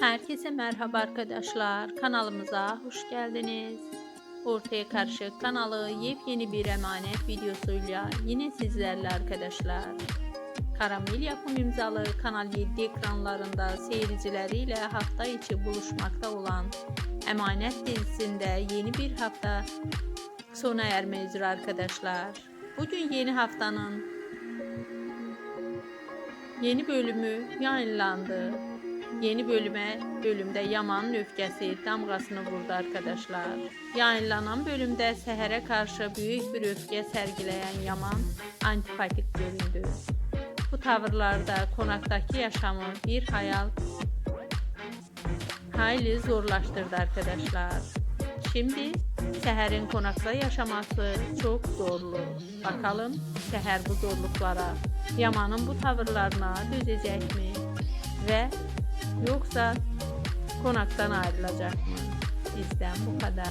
Herkese merhaba arkadaşlar. Kanalımıza hoş geldiniz. Ortaya Karışık kanalı yepyeni bir emanet videosuyla yine sizlerle arkadaşlar. Karamel yapım imzalı Kanal 7 ekranlarında seyircileriyle hafta içi buluşmakta olan Emanet dizisinde yeni bir hafta sona erme üzere arkadaşlar. Bugün yeni haftanın yeni bölümü yayınlandı. Yeni bölüme bölümde Yaman'ın öfkesi damgasını vurdu arkadaşlar. Yayınlanan bölümde Seher'e karşı büyük bir öfke sergileyen Yaman antipatik göründü. Bu tavırlarda konaktaki yaşamı bir hayal hayli zorlaştırdı arkadaşlar. Şimdi Seher'in konakta yaşaması çok zorlu. Bakalım Seher bu zorluklara, Yaman'ın bu tavırlarına dözecek mi? Yoksa konaktan ayrılacak mı? Bizden bu kadar.